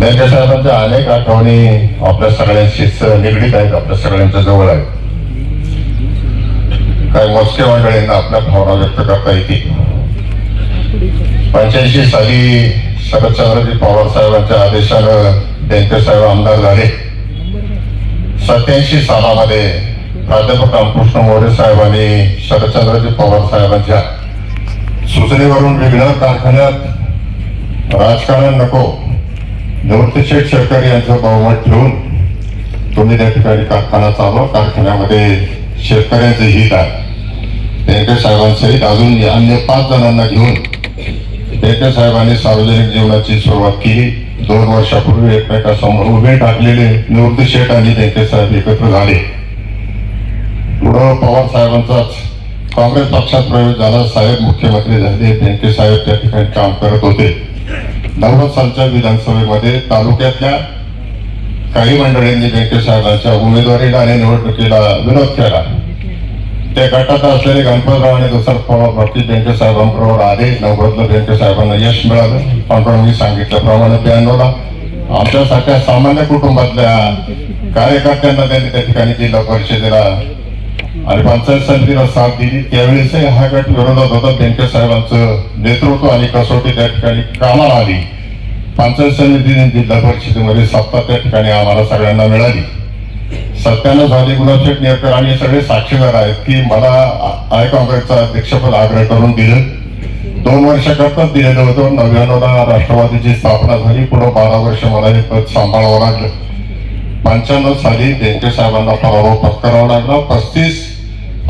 मेंढे साहेबांच्या अनेक आठवणी आपल्या सगळ्यांशी निगडीत आहेत आपल्या सगळ्यांच्या जवळ आहेत. काही मोजके मंडळींना आपल्या भावना व्यक्त करता येतील. पंच्याऐंशी साली शरदचंद्रजी पवार साहेबांच्या आदेशानं त्यांचे साहेब आमदार झाले. सत्याऐंशी सालामध्ये प्राध्यापक रामकृष्ण मोरे साहेबांनी शरदचंद्रजी पवार साहेबांच्या सूचनेवरून विघ्न कारखान्यात राजकारण नको. नवतशेठ सरकार यांचा यांचं बहुमत ठेवून तुम्ही त्या ठिकाणी कारखाना चालवा कारखान्यामध्ये शेतकऱ्यांचे हित आहे. त्यांच्या साहेबांसहित अजून अन्य पाच जणांना घेऊन त्यांच्या साहेबांनी सार्वजनिक जीवनाची सुरुवात केली. दोन वर्षापूर्वी एकमेकासमोर उभे टाकलेले निवृत्ती शेठ आणि त्यांचे साहेब एकत्र झाले. पुढं पवार साहेबांचाच काँग्रेस पक्षात प्रवेश झाला. साहेब मुख्यमंत्री झाले. त्यांचे साहेब त्या ठिकाणी काम करत होते. नव्वद सालच्या विधानसभेमध्ये तालुक्यातल्या काही मंडळींनी बँके साहेबांच्या उमेदवारीला आणि निवडणुकीला विरोध केला. त्या गटात असलेले गणपतराव आणि दुसरा पवार भरती बँके साहेबांबरोबर आले नव्वदला बँके साहेबांना यश मिळालं. पण मी सांगितल्याप्रमाणे ब्याण्णवला आमच्यासारख्या सामान्य कुटुंबातल्या कार्यकर्त्यांना त्यांनी त्या ठिकाणी जिल्हा परिषदेला आणि पंचायत समितीला साथ दिली. त्यावेळेस हा गट विरोधात होता. बँके साहेबांचं नेतृत्व आणि कसोटी त्या ठिकाणी कामाला आली. पंचायत समितीने जिल्हा परिषदेमध्ये सत्ता त्या ठिकाणी आम्हाला सगळ्यांना मिळाली. सत्यानं झाली गुलाबशेठ नेरकर आणि सगळे साक्षीदार आहेत की मला आय काँग्रेसचा अध्यक्षपद आग्रह करून दिलं. दोन वर्षाकरताच दिलेलं होतं. नव्याण्णवला राष्ट्रवादीची स्थापना झाली. पुढं बारा वर्ष मला हे पद सांभाळावं लागलं. पंच्याण्णव साली बँके साहेबांना पराभव पत्करावा लागला. पस्तीस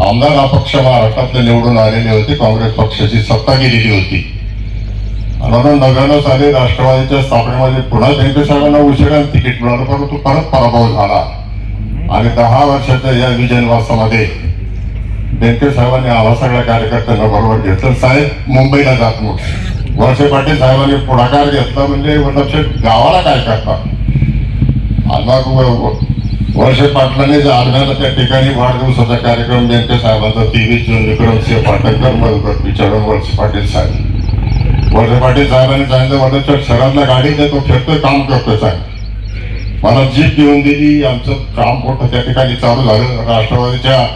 आमदार अपक्ष महाराष्ट्रातले निवडून आलेले होते काँग्रेस पक्षाची सत्ता गेलेली होती. म्हणून नव्यानं साली राष्ट्रवादीच्या स्थापनेमध्ये पुन्हा त्यांच्या साहेबांना उशिरा तिकीट मिळालं परंतु परत पराभव झाला. आणि दहा वर्षाच्या या विजयवासामध्ये बेनके साहेबांनी आम्हा सगळ्या कार्यकर्त्यांना बरोबर घेतलं. साहेब मुंबईला जात मग वळसे पाटील साहेबांनी पुढाकार घेतला म्हणजे वल्लभशेठ गावाला काय करतात? आणि मग पाटलाने जे त्या ठिकाणी वाढदिवसाचा कार्यक्रम ज्यांच्या साहेबांचा तेवीस जून विक्रमसिंह पाटणकर मधुकर विचारून वळसे पाटील साहेब. वळसे पाटील साहेबांनी सांगितलं वल्लभशेठ शहरातल्या गाडी देतो फिरतोय काम करतोय साहेब. मला जीप घेऊन दिली आमचं काम मोठं त्या ठिकाणी चालू झालं. राष्ट्रवादीच्या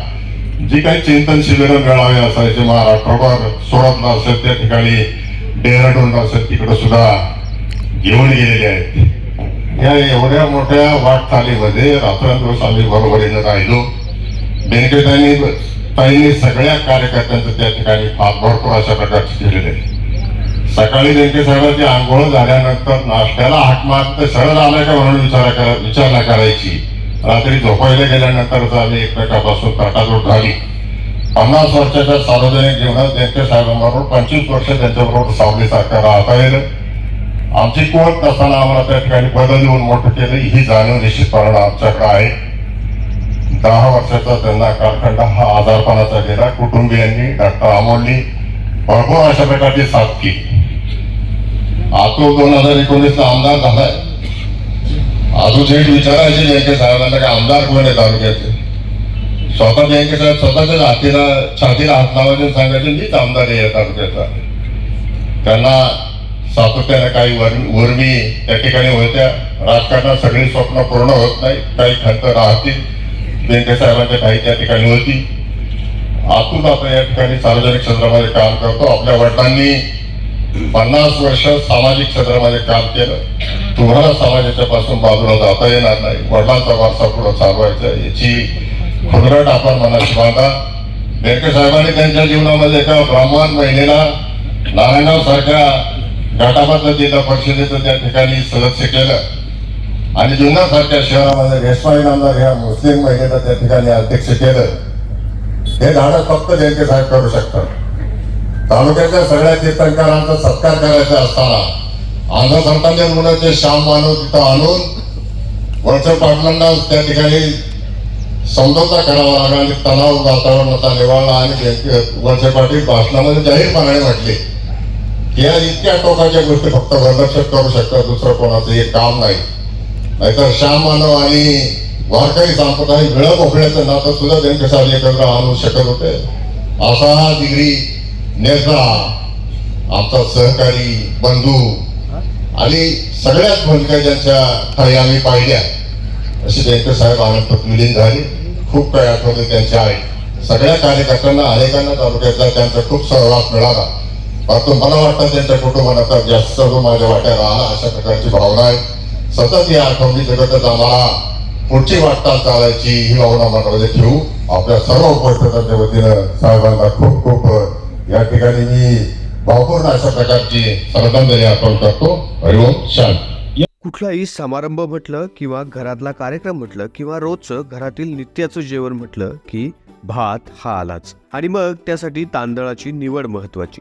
जी काही चिंतन शिबिरं मिळावे असायचे महाराष्ट्रभर सोडतला असेल त्या ठिकाणी डेहराडून असेल तिकडं सुद्धा घेऊन गेलेले आहेत. या एवढ्या मोठ्या वाटचालीमध्ये रात्रंदिवस आम्ही बरोबरीनं राहिलो. बँकेतांनी ताईंनी सगळ्या कार्यकर्त्यांचं त्या ठिकाणी फार भरपूर अशा प्रकारचे केलेले. सकाळी बँके साहेबांची आंघोळ झाल्यानंतर नाश्त्याला हाक मारत तर सरळ आलाय का म्हणून विचार करा विचारणा करायची. रात्री झोपायला गेल्यानंतरच आम्ही एकमेकापासून तटाजोड झाली पन्नास वर्षाच्या सार्वजनिक जीवनात बँके साहेबांबरोबर पंचवीस वर्ष त्यांच्याबरोबर सावलीसारखं राहता येईल. आमची कोण नसताना आम्हाला त्या ठिकाणी बदल देऊन मोठं केलं. ही जाणीव निश्चितपणे आमच्याकडे आहे. दहा वर्षाचा त्यांना कालखंड हा आजारपणाचा गेला. कुटुंबियांनी डॉक्टर अमोलनी भरपूर अशा प्रकारची साथ केली आतो दोन हजार एकोणीस ला आमदार झालाय. आजू थेट विचारायचे जयंके साहेबांना का आमदार कोण आहे तालुक्याचे स्वतः जयंके साहेब स्वतःच्या हातीला छातीला हात लावायचे सांगायचे मीच आमदार आहे या तालुक्याचा त्यांना सातत्याने काही वर उर्मी त्या ठिकाणी होत्या. राजकारणात सगळी स्वप्न पूर्ण होत नाही. काही खंत राहतील. बँके साहेबांच्या काही त्या ठिकाणी होती. आतून आता या ठिकाणी सार्वजनिक क्षेत्रामध्ये काम करतो. आपल्या वडिलांनी पन्नास वर्ष सामाजिक क्षेत्रामध्ये काम केलं. तुम्हाला समाजाच्या पासून बाजूला जाता येणार नाही. वडिलांचा वारसा पुढे चालवायचा याची खुदरट आपण मनाशी बांधा. बेरके साहेबांनी त्यांच्या जीवनामध्ये एका ब्राह्मण महिलेला नारायणासारख्या सारख्या जिल्हा परिषदेचं त्या ठिकाणी सदस्य केलं. आणि जुन्नासारख्या शहरामध्ये रेस्माई नामदार ह्या मुस्लिम महिलेला त्या ठिकाणी अध्यक्ष केलं. हे झाडं फक्त जयंती साहेब करू शकतात. तालुक्याच्या सगळ्या तीर्थंकरांचा सत्कार करायचा असताना आंध्र संतांच्या मुलाचे श्याम मानव तिथं आणून वळसे पाटलांना त्या ठिकाणी समजोता करावा लागला आणि तणाव वातावरणाचा निवाळला आणि बँके- वळसे पाटील भाषणामध्ये जाहीरपणाने म्हटले. या इतक्या टोकाच्या गोष्टी फक्त वरलक्षित करू शकतात दुसरं कोणाचं हे काम नाही. नाहीतर श्याम मानव आणि वारकरी सांप्रदायिक वेळ कोकण्याचं नातं सुद्धा त्यांच्या साथ एकत्र आणू शकत होते. असा हा डिग्री नेता आमचा सहकारी बंधू आणि सगळ्याच भूमिका ज्यांच्या थाळी आम्ही पाहिल्या असे जयंत साहेब आनंद विलीन झाले. खूप काही आठवते त्यांच्या आई. सगळ्या कार्यकर्त्यांना अनेकांना तालुक्यातला त्यांचा खूप सहवास मिळाला. परंतु मला वाटतं त्यांच्या कुटुंबाला तर जास्त जो माझ्या वाट्याला आला अशा प्रकारची भावना आहे. सतत या आठवणी जगतच आम्हाला. पुढची वाटचाल चालायची ही भावना मनामध्ये ठेवू. आपल्या सर्व उपस्थितांच्या वतीनं साहेबांना खूप खूप या ठिकाणी मी भावपूर्ण अशा प्रकारची श्रद्धांजली अर्पण करतो. हरिओम शांत. कुठलाही समारंभ म्हटलं किंवा घरातला कार्यक्रम म्हटलं किंवा रोजचं घरातील नित्याचं जेवण म्हटलं की भात हा आलाच. आणि मग त्यासाठी तांदळाची निवड महत्वाची.